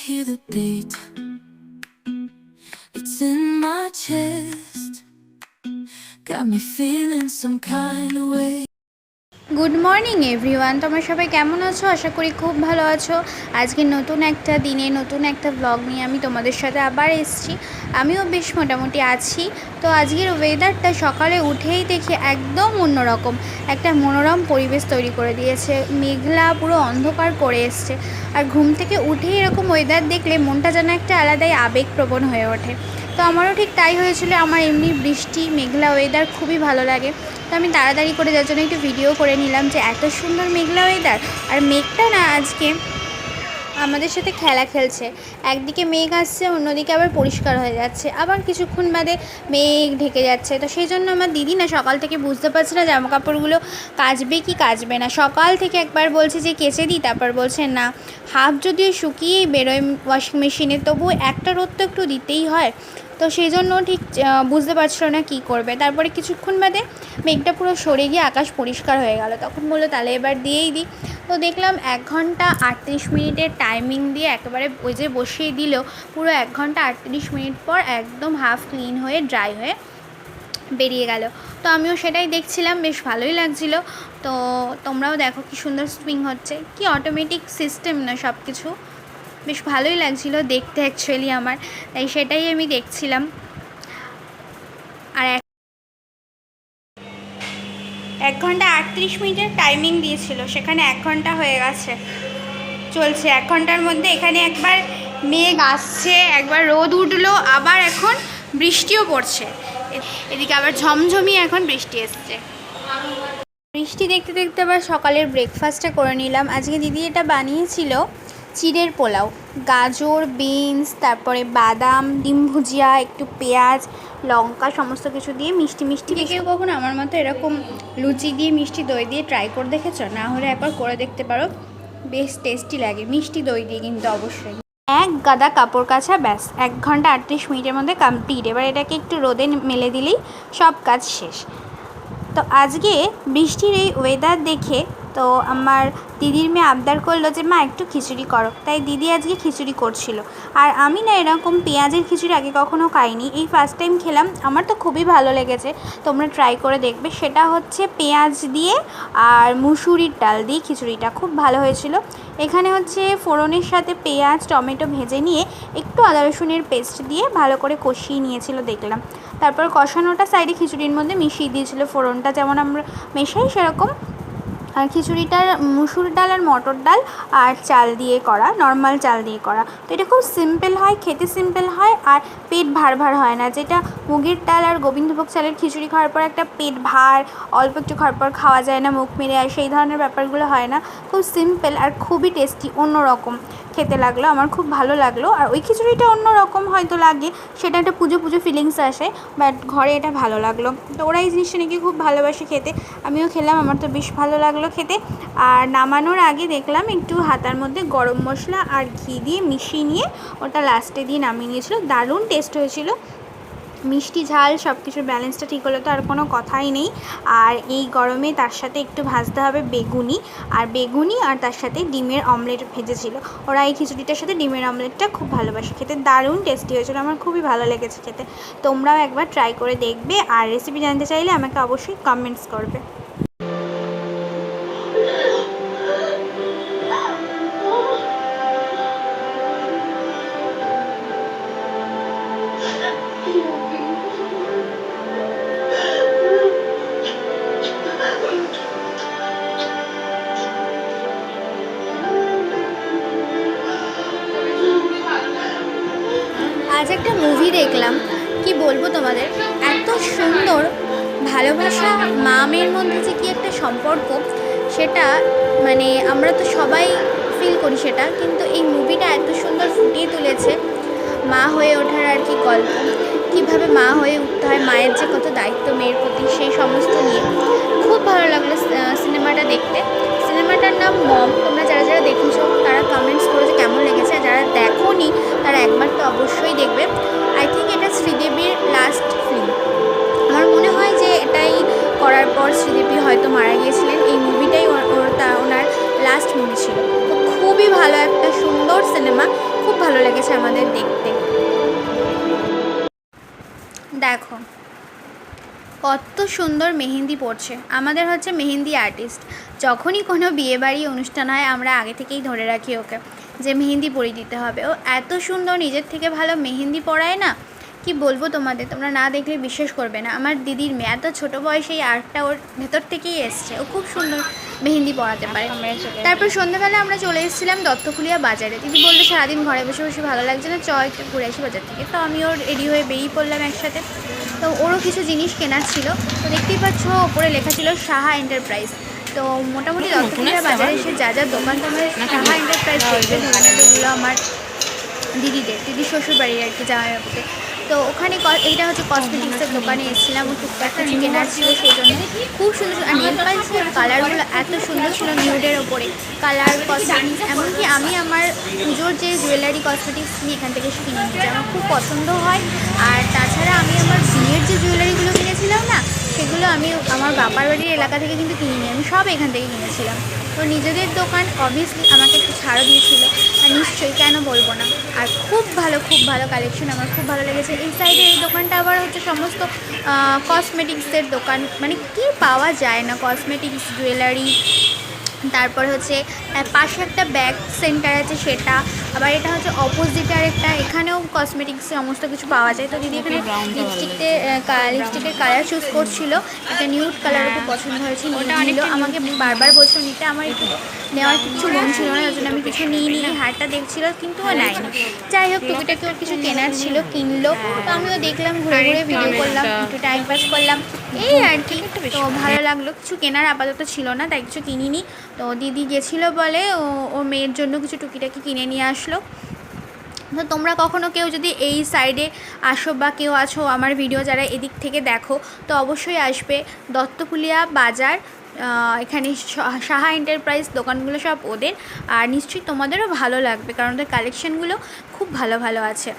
hear the beat. It's in my chest. Got me feeling some kind of way. Good morning, everyone. তোমরা সবাই কেমন আছো? আশা করি খুব ভালো আছো। আজকে নতুন একটা দিনে, নতুন একটা ব্লগ নিয়ে আমি তোমাদের সাথে আবার এসেছি। আমিও বেশ মোটামুটি আছি। তো আজকের ওয়েদারটা সকালে উঠেই দেখি একদম অন্যরকম। একটা মনোরম পরিবেশ তৈরি করে দিয়েছে। মেঘলা পুরো অন্ধকার করে এসছে। আর ঘুম থেকে উঠেই এরকম ওয়েদার দেখলে মনটা যেন একটা আলাদাই আবেগপ্রবণ হয়ে ওঠে। তো আমারও ঠিক তাই হয়েছিল। আমার এমনি বৃষ্টি, মেঘলা ওয়েদার খুবই ভালো লাগে। তো আমি তাড়াতাড়ি করে যার জন্য একটু ভিডিও করে নিলাম যে এত সুন্দর মেঘলা ওয়েদার আর মেঘটা না আজকে আমাদের সাথে খেলা খেলছে। একদিকে মেঘ আসছে, অন্যদিকে আবার পরিষ্কার হয়ে যাচ্ছে। আবার কিছুক্ষণ বাদে মেঘ ঢেকে যাচ্ছে। তো সেই জন্য আমার দিদি না সকাল থেকে বুঝতে পারছে না জামা কাপড়গুলো কাচবে কি কাচবে না। সকাল থেকে একবার বলছে যে কেচে দিই, তারপর বলছে না। হাফ যদিও শুকিয়েই বেরোয় ওয়াশিং মেশিনে তবু একটা রোদ তো একটু দিতেই হয়। তো সেই জন্য ঠিক বুঝতে পারছিল না কি করবে। তারপরে কিছুক্ষণ বাদে মেঘটা পুরো সরে গিয়ে আকাশ পরিষ্কার হয়ে গেল। তখন বলল, তাহলে এবার দিয়েই দিই তো দেখলাম এক ঘণ্টা আটত্রিশ মিনিটের টাইমিং দিয়ে একেবারে ওই যে বসিয়ে দিল, পুরো এক ঘণ্টা আটত্রিশ মিনিট পর একদম হাফ ক্লিন হয়ে ড্রাই হয়ে বেরিয়ে গেল। তো আমিও সেটাই দেখছিলাম, বেশ ভালোই লাগছিল। তো তোমরাও দেখো কি সুন্দর সুইং হচ্ছে। কি অটোমেটিক সিস্টেম না সব কিছু বেশ ভালোই লাগছিল দেখতে অ্যাকচুয়ালি আমার, তাই সেটাই আমি দেখছিলাম। আর এক ঘণ্টা আটত্রিশ মিনিটের টাইমিং দিয়েছিল, সেখানে এক ঘণ্টা হয়ে গেছে। চলছে, এক ঘণ্টার মধ্যে এখানে একবার মেঘ আসছে, একবার রোদ উঠল, আবার এখন বৃষ্টিও পড়ছে। এদিকে আবার ঝমঝমি এখন বৃষ্টি এসছে। বৃষ্টি দেখতে দেখতে আবার সকালের ব্রেকফাস্টটা করে নিলাম। আজকে দিদি এটা বানিয়েছিল চিড়ের পোলাও গাজর বিনস তারপরে বাদাম ডিম ভুজিয়া একটু পেঁয়াজ লঙ্কা সমস্ত কিছু দিয়ে মিষ্টি মিষ্টি কেউ কখনো আমার মতো এরকম লুচি দিয়ে মিষ্টি দই দিয়ে ট্রাই করে দেখেছ? না হলে একবার করে দেখতে পারো। বেশ টেস্টি লাগে। মিষ্টি দই দিয়ে কিন্তু অবশ্যই। এক গাদা কাপড় কাচা ব্যাস। এক ঘণ্টা আটত্রিশ মিনিটের মধ্যে কমপ্লিট এবার এটাকে একটু রোদে মেলে দিলেই সব কাজ শেষ। তো আজকে বৃষ্টির এই ওয়েদার দেখে তো আমার দিদির মেয়ে আবদার করল যে, মা, একটু খিচুড়ি করো। তাই দিদি আজকে খিচুড়ি করছিল। আর আমি না এরকম পেঁয়াজের খিচুড়ি আগে কখনো খাইনি। এই ফার্স্ট টাইম খেলাম। আমার তো খুবই ভালো লেগেছে। তোমরা ট্রাই করে দেখবে। সেটা হচ্ছে পেঁয়াজ দিয়ে আর মুসুরির ডাল দিয়ে খিচুড়িটা। খুব ভালো হয়েছিল। এখানে হচ্ছে ফোড়নের সাথে পেঁয়াজ, টমেটো ভেজে নিয়ে একটু আদা রসুনের পেস্ট দিয়ে ভালো করে কষিয়ে নিয়েছিল দেখলাম। তারপর কষানোটা সাইডে খিচুড়ির মধ্যে মিশিয়ে দিয়েছিল ফোড়নটা। যেমন আমরা মেশাই, সেরকম খিচুড়িটার মুসুর ডাল আর মটর ডাল আর চাল দিয়ে করা নর্মাল চাল দিয়ে করা। তো এটা খুব সিম্পল হয়, খেতে সিম্পল হয় আর পেট ভার ভার হয় না। যেটা মুগের ডাল আর গোবিন্দভোগ চালের খিচুড়ি খাওয়ার পর একটা পেট ভার, অল্প একটু খাওয়ার পর খাওয়া যায় না, মুখ মেরে আর সেই ধরনের ব্যাপারগুলো হয় না। খুব সিম্পল আর খুবই টেস্টি অন্যরকম। খেতে লাগল, আমার খুব ভালো লাগল। আর ওই খিচুড়িটা অন্য রকম হয়তো লাগে, সেটা একটা পুজো পুজো ফিলিংস আসে বাট ঘরে এটা ভালো লাগল। তো ওরা এই জিনিসটা নাকি খুব ভালোবাসে খেতে, আমিও খেলাম, আমার তো বেশ ভালো লাগল। খেতে। আর নামানোর আগে দেখলাম একটু হাতার মধ্যে গরম মশলা আর ঘি দিয়ে মিশিয়ে নিয়ে ওটা লাস্টে দিয়ে নামিয়ে নিয়েছিল। দারুণ টেস্ট হয়েছিল। মিষ্টি ঝাল সব কিছুর ব্যালেন্সটা ঠিক হলে তো, আর কোনো কথাই নেই। আর এই গরমে তার সাথে একটু ভাজতে হবে বেগুনি। আর বেগুনি আর তার সাথে ডিমের অমলেট ভেজেছিল। ওরা এই খিচুড়িটার সাথে ডিমের অমলেটটা খুব ভালোবাসে খেতে। দারুণ টেস্টি হয়েছিল, আমার খুবই ভালো লেগেছে খেতে। তোমরাও একবার ট্রাই করে দেখবে। আর রেসিপি জানতে চাইলে আমাকে অবশ্যই কমেন্টস করবে। আজ একটা মুভি দেখলাম। কি বলব তোমাদের? এত সুন্দর, ভালোবাসা মা মেয়ের মধ্যে যে কী একটা সম্পর্ক, সেটা মানে আমরা তো সবাই ফিল করি সেটা, কিন্তু এই মুভিটা এত সুন্দর ফুটিয়ে তুলেছে মা হয়ে ওঠার আর কি গল্প, কীভাবে মা হয়ে উঠতে হয়, মায়ের যে কত দায়িত্ব মেয়ের প্রতি, সেই সমস্ত নিয়ে। খুব ভালো লাগল সিনেমাটা দেখতে। সিনেমাটার নাম মম, তোমরা দেখেছ তারা কমেন্টস করেছ, কেমন লেগেছে। যারা দেখোনি, তারা একবার তো অবশ্যই দেখবে। আই থিঙ্ক এটা শ্রীদেবীর লাস্ট ফিল্ম আমার মনে হয় যে এটাই করার পর শ্রীদেবী হয়তো মারা গিয়েছিলেন। এই মুভিটাই তা, ওনার লাস্ট মুভি ছিল। তো খুবই ভালো একটা সুন্দর সিনেমা খুব ভালো লেগেছে আমাদের দেখতে। দেখো। কত সুন্দর মেহেন্দি পড়ছে। আমাদের হচ্ছে মেহেন্দি আর্টিস্ট যখনই কোনো বিয়েবাড়ি অনুষ্ঠান হয়, আমরা আগে থেকেই ধরে রাখি ওকে যে মেহেন্দি পরিয়ে দিতে হবে। ও এত সুন্দর নিজের থেকে ভালো মেহেন্দি পড়ায় না। কি বলব তোমাদের? তোমরা না দেখলে বিশ্বাস করবে না। আমার দিদির মেয়ে এত ছোটো বয়সে এই আর্টটা ওর ভেতর থেকেই এসছে। ও খুব সুন্দর মেহেন্দি পড়াতে পারে। তারপর সন্ধ্যাবেলা আমরা চলে এসেছিলাম দত্তকুলিয়া বাজারে। দিদি বলল সারাদিন ঘরে বসে বসে ভালো লাগছে না চ একটু ঘুরে আসি বাজার থেকে। তো আমি ওর রেডি হয়ে বেরিয়ে পড়লাম একসাথে। তো ওরও কিছু জিনিস কেনার ছিল। তো দেখতেই পাচ্ছ ওপরে লেখা ছিল সাহা এন্টারপ্রাইজ। তো মোটামুটি দত্তকুলিয়া বাজারে এসে যা যা দোকান তোমার সাহা এন্টারপ্রাইজ দেখবে ওগুলো আমার দিদিদের দিদির শ্বশুর বাড়ির আর কি জামাইবাবুতে তো ওখানে এইটা হচ্ছে কসমেটিক্সের দোকানে এসেছিলাম টুকটাক কিছু কেনার ছিল সেই জন্য। খুব সুন্দর আর নেল কালারগুলো এত সুন্দর ছিল নিউডের ওপরে। কালার কসমেটিক্স এমনকি আমি আমার পুজোর যে জুয়েলারি কসমেটিক্স আমি এখান থেকে কিনে নিয়েছি আমার খুব পছন্দ হয়। আর তাছাড়া আমি আমার বিয়ের যে জুয়েলারিগুলো কিনেছিলাম না, সেগুলো আমি আমার বাবার বাড়ির এলাকা থেকে কিন্তু কিনিনি, আমি সব এখান থেকে কিনেছিলাম। তো নিজেদের দোকান অবভিয়াসলি আমাকে একটু ছাড়ও দিয়েছিল। নিশ্চয়ই কেন বলব না। আর খুব ভালো খুব ভালো কালেকশন আমার খুব ভালো লেগেছে। এই সাইডে এই দোকানটা আবার হচ্ছে সমস্ত কসমেটিক্সের দোকান। মানে কি পাওয়া যায় না? কসমেটিক্স জুয়েলারি তারপর হচ্ছে পাশে একটা ব্যাগ সেন্টার আছে সেটা। আবার এটা হচ্ছে অপোজিটে আরেকটা এখানেও কসমেটিক্স সমস্ত কিছু পাওয়া যায়। তো দিদি এখানে লিপস্টিকতে লিপস্টিকের কালার চুজ করছিল। একটা নিউড কালার ওকে পছন্দ হয়েছে নিল আমাকে বারবার বলছিল নিতে আমার একটু নেওয়ার কিছু মন ছিল না ওই জন্য আমি কিছু নিই নি হারটা দেখছিল কিন্তু ও নেয়নি। যাই হোক টুকিটাকে ওর কিছু কেনার ছিল কিনলো। তো আমিও দেখলাম ঘুরে ঘুরে ভিডিও করলাম একটু টাইম পাস করলাম। এই আর কি তো ভালো লাগল। কিছু কেনার আপাতত ছিল না তাই কিছু কিনিনি। তো দিদি গেছিল বলে ও ওর মেয়ের জন্য কিছু টুকিটাকি কিনে নিয়ে আসলো। তো তোমরা কখনো কেউ যদি এই সাইডে আসো বা কেউ আছো আমার ভিডিও যারা এদিক থেকে দেখো, তো অবশ্যই আসবে। দত্তপুলিয়া বাজার এখানে সাহা এন্টারপ্রাইজ দোকানগুলো সব ওদের। আর নিশ্চয়ই তোমাদেরও ভালো লাগবে, কারণ ওদের কালেকশানগুলো খুব ভালো ভালো আছে।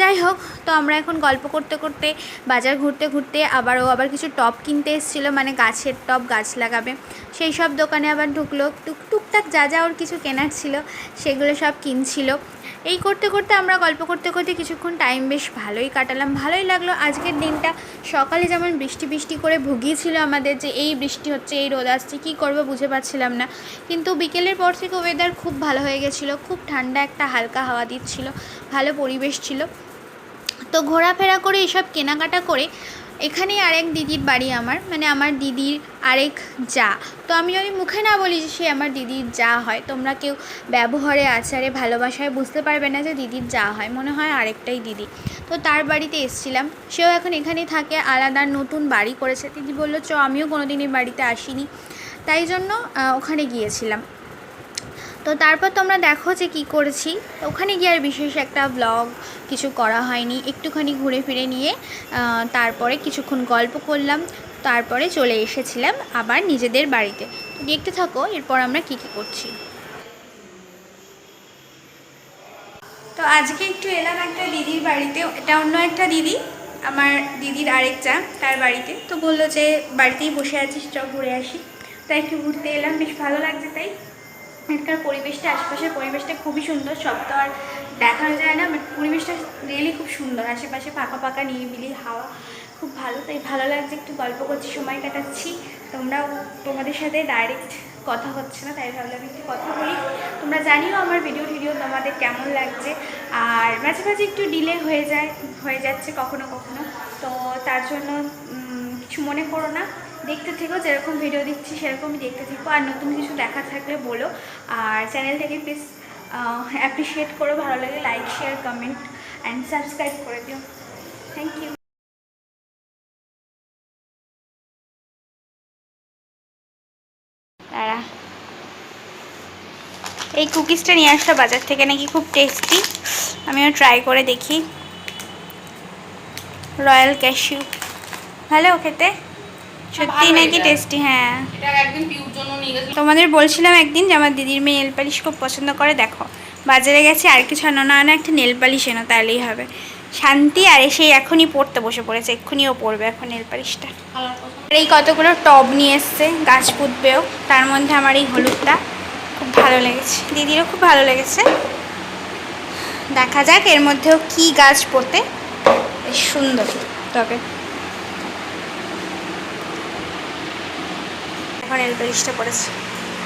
যাই হোক, তো আমরা এখন গল্প করতে করতে, বাজার ঘুরতে ঘুরতে আবার ও আবার কিছু টপ কিনতে এসেছিল মানে গাছের টপ গাছ লাগাবে। সেই সব দোকানে আবার ঢুকলো, টুক টুকটাক যা যা ওর কিছু কেনার ছিল, সেগুলো সব কিনছিল। এই করতে করতে আমরা গল্প করতে করতে কিছুক্ষণ টাইম বেশ ভালোই কাটালাম। ভালোই লাগল আজকের দিনটা। সকালে যেমন বৃষ্টি বৃষ্টি করে ভুগিয়েছিল আমাদের যে এই বৃষ্টি হচ্ছে, এই রোদ আসছে, কী করব বুঝে পাচ্ছিলাম না। কিন্তু বিকেলের পর থেকে ওয়েদার খুব ভালো হয়ে গেছিল। খুব ঠান্ডা একটা হালকা হাওয়া দিচ্ছিল। ভালো পরিবেশ ছিল। তো ঘোরাফেরা করে এসব কেনাকাটা করে এখানেই আরেক দিদির বাড়ি আমার মানে আমার দিদির আরেক যা। তো আমি যদি মুখে না বলি যে সে আমার দিদির যা হয়, তোমরা কেউ ব্যবহারে, আচারে, ভালোবাসায় বুঝতে পারবে না যে দিদির যা হয়। মনে হয় আরেকটাই দিদি। তো তার বাড়িতে এসছিলাম। সেও এখন এখানেই থাকে, আলাদা নতুন বাড়ি করেছে। দিদি বলল, চ, আমিও কোনো দিনই বাড়িতে আসিনি। তাই জন্য ওখানে গিয়েছিলাম। তো তারপর তোমরা দেখো যে কী করেছি। ওখানে গিয়ে আর বিশেষ একটা ব্লগ কিছু করা হয়নি। একটুখানি ঘুরে ফিরে নিয়ে তারপরে কিছুক্ষণ গল্প করলাম। তারপরে চলে এসেছিলাম আবার নিজেদের বাড়িতে। দেখতে থাকো, এরপর আমরা কী কী করছি। তো আজকে একটু এলাম একটা দিদির বাড়িতে। এটা অন্য একটা দিদি, আমার দিদির আরেক চা তার বাড়িতে। তো বলল যে, বাড়িতেই বসে আছিস চ ঘুরে আসি। তাই একটু ঘুরতে এলাম, বেশ ভালো লাগছে তাই। এখানকার পরিবেশটা, আশেপাশের পরিবেশটা খুবই সুন্দর। সব তো আর দেখা যায় না বাট পরিবেশটা রিয়েলি খুব সুন্দর। আশেপাশে ফাঁকা ফাঁকা, নিরিবিলি হাওয়া, খুব ভালো। তাই ভালো লাগছে একটু গল্প করছি, সময় কাটাচ্ছি। তোমরাও তোমাদের সাথে ডাইরেক্ট কথা হচ্ছে না, তাই ভাবলাম একটু কথা বলি। তোমরা জানিও আমার ভিডিও ভিডিও তোমাদের কেমন লাগছে। আর মাঝে মাঝে একটু ডিলে হয়ে যায়, হয়ে যাচ্ছে কখনো কখনো। তো তার জন্য কিছু মনে করো না। দেখতে থেকো, যেরকম ভিডিও দিচ্ছি, সেরকমই দেখতে থেকো। আর নতুন কিছু দেখা থাকলে বলো। আর চ্যানেলটাকে প্লিজ অ্যাপ্রিসিয়েট করো, ভালো লাগে like share comment and subscribe করে দিও। থ্যাংক ইউ এই কুকিজটা নিয়ে আসলো বাজার থেকে নাকি খুব টেস্টি আমিও ট্রাই করে দেখি। রয়্যাল ক্যাশিউ ভালো খেতে? সত্যি নাকি টেস্টি হ্যাঁ। তোমাদের বলছিলাম একদিন যে আমার দিদির মেয়ে নেল পালিশ খুব পছন্দ করে দেখো। বাজারে গেছে আর কিছু আনো না আনো একটা নেল পালিশ এনো তাহলেই হবে। শান্তি আর এসে এখনই পড়তে বসে পড়েছে এক্ষুনি ও পড়বে এখন নেল পালিশটা আর এই কতগুলো টব নিয়ে এসছে গাছ পুঁতবেও তার মধ্যে আমার এই হলুদটা খুব ভালো লেগেছে। দিদিরও খুব ভালো লেগেছে। দেখা যাক এর মধ্যেও কি গাছ পোতে সুন্দর। তবে এখন এল পেলিশটা পড়েছে।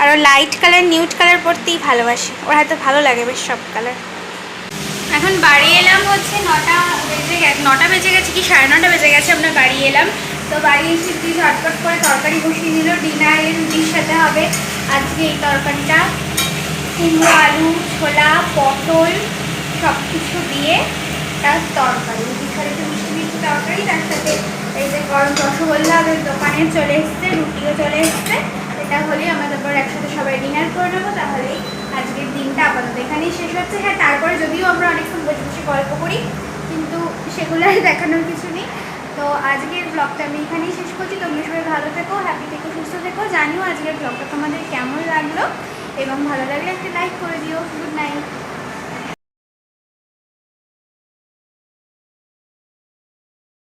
আর ও লাইট কালার নিউট কালার পরতেই ভালোবাসে। ওর হয়তো ভালো লাগে বেশ সব কালার এখন বাড়ি এলাম হচ্ছে নটা বেজে গেছে নটা বেজে গেছে কি, সাড়ে নটা বেজে গেছে, আমরা বাড়ি এলাম। তো বাড়ি এসে দিদি ঝটপট করে তরকারি বসিয়ে দিল। ডিনারে রুটির সাথে হবে আজকে এই তরকারিটা। কুমড়ো, আলু, ছোলা, পটল সব কিছু দিয়ে তার তরকারি। রুটির সাথে মিষ্টি মিষ্টি তরকারি, তার সাথে এই যে গরম রসগোল্লা আমাদের দোকানে চলে এসছে, রুটিও চলে এসছে। এটা হলেই আমরা তারপর একসাথে সবাই ডিনার করে নেব, তাহলেই আজকের দিনটা আপাতত এখানেই শেষ হচ্ছে। হ্যাঁ তারপরে যদিও আমরা অনেকক্ষণ বসে বসে গল্প করি, কিন্তু সেগুলো আর দেখানোর কিছু নেই। তো আজকের ব্লগটা আমি এখানেই শেষ করছি। তোমরা সবাই ভালো থেকো হ্যাপি থেকো, সুস্থ থেকো। জানিও আজকের ব্লগটা তোমাদের কেমন লাগল, এবং ভালো লাগলে একটা লাইক করে দিও। Good night